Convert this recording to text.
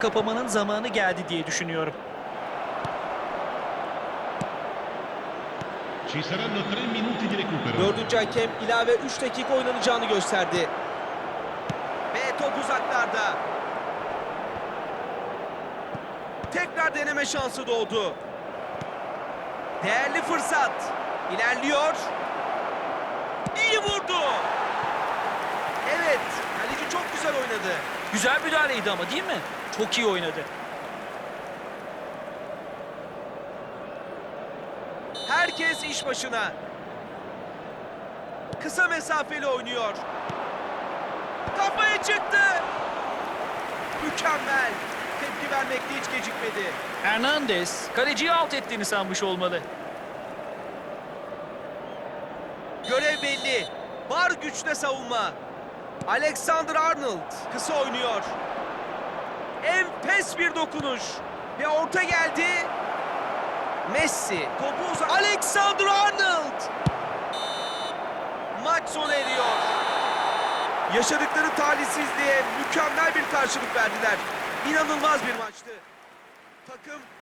kapamanın zamanı geldi diye düşünüyorum. Dördüncü hakem ilave 3 dakika oynanacağını gösterdi. Ve top uzaklarda. Tekrar deneme şansı doğdu. Değerli fırsat. İlerliyor. İyi vurdu. Güzel oynadı. Güzel müdahaleydi ama değil mi? Çok iyi oynadı. Herkes iş başına. Kısa mesafeli oynuyor. Kafaya çıktı. Mükemmel. Tepki vermekte hiç gecikmedi. Hernandez kaleciyi alt ettiğini sanmış olmalı. Görev belli. Var güçle savunma. Alexander Arnold kısa oynuyor. Enfes bir dokunuş. Ve orta geldi. Messi topu uzak. Alexander Arnold. Maç sona eriyor. Yaşadıkları talihsizliğe mükemmel bir karşılık verdiler. İnanılmaz bir maçtı. Takım